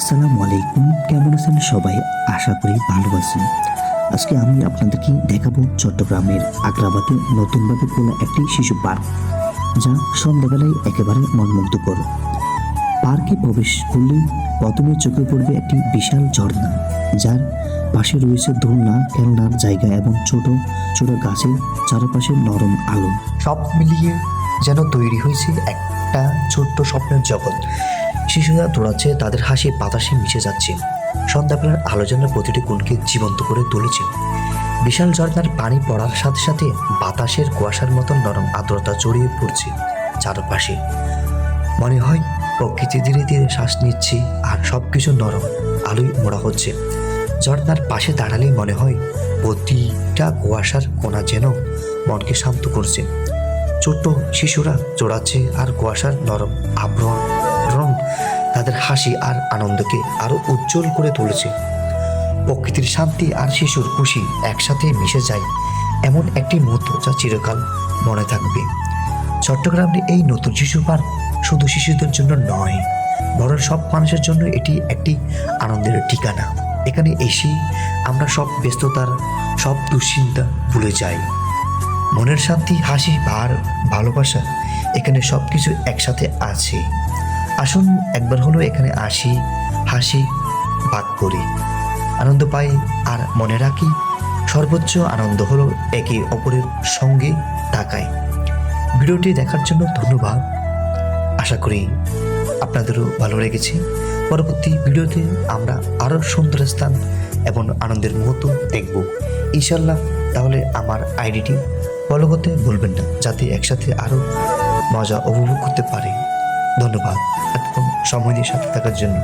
আসসালামু আলাইকুম। কেমন আছেন সবাই? আশা করি ভালো আছেন। আজকে আমি আপনাদেরকে দেখাবো চট্টগ্রামের আগ্রাবাদে নতুনভাবে খোলা একটি শিশু পার্ক, যা সন্ধ্যাবেলায় একেবারে মনমুগ্ধকর। পার্কে প্রবেশ করলেই প্রথমে চোখে পড়বে একটি বিশাল ঝর্ণা, যার পাশে রয়েছে দোলনা, খেলনার জায়গা এবং ছোট ছোট গাছের চারপাশে নরম আলো। সব মিলিয়ে যেন তৈরি হয়েছে একটা ছোট্ট স্বপ্নের জগৎ। শিশুরা দৌড়াচ্ছে, তাদের হাসি বাতাসে মিশে যাচ্ছে। সন্ধ্যাবেলার আলো প্রতিটি কোণকে জীবন্ত করে তুলেছে। বিশাল ঝর্ণার পানি পড়ার সাথে সাথে বাতাসের কুয়াশার মতন নরম আর্দ্রতা জড়িয়ে পড়ছে চারপাশে। মনে হয়, প্রকৃতি ধীরে ধীরে শ্বাস নিচ্ছে আর সব কিছু নরম আলোয় মোড়া হচ্ছে। ঝর্ণার পাশে দাঁড়ালেই মনে হয়, প্রতিটা কুয়াশার কোনা যেন মনকে শান্ত করছে। ছোট্ট শিশুরা চড়াচ্ছে আর কুয়াশার নরম আবরণ, রং তাদের হাসি আর আনন্দকে আরও উজ্জ্বল করে তুলেছে। প্রকৃতির শান্তি আর শিশুর খুশি একসাথে মিশে যায় এমন একটি মুহূর্ত যা চিরকাল মনে থাকবে। চট্টগ্রামের এই নতুন শিশু পার্ক শুধু শিশুদের জন্য নয়, বরং সব মানুষের জন্য এটি একটি আনন্দের ঠিকানা। এখানে এসে আমরা সব ব্যস্ততার, সব দুশ্চিন্তা ভুলে যাই। মনের শান্তি, হাসি আর ভালোবাসা এখানে সব কিছু একসাথে আছে। আসুন একবার হলো এখানে আসি, হাসি, ভাগ করি। আনন্দ পাই আর মনে রাখি, সর্বোচ্চ আনন্দ হলো একে অপরের সঙ্গে থাকায় ভিডিওটি দেখার জন্য ধন্যবাদ। আশা করি আপনাদেরও ভালো লেগেছে। পরবর্তী ভিডিওতে আমরা আরও সুন্দর স্থান এবং আনন্দের মুহূর্ত দেখব। ইনশাল্লাহ তাহলে আমার আইডিটি ফলো করতে ভুলবেন না, যাতে একসাথে আরও মজা উপভোগ করতে পারে। ধন্যবাদ। এতক্ষণ সময় দিয়ে সাথে থাকার জন্য।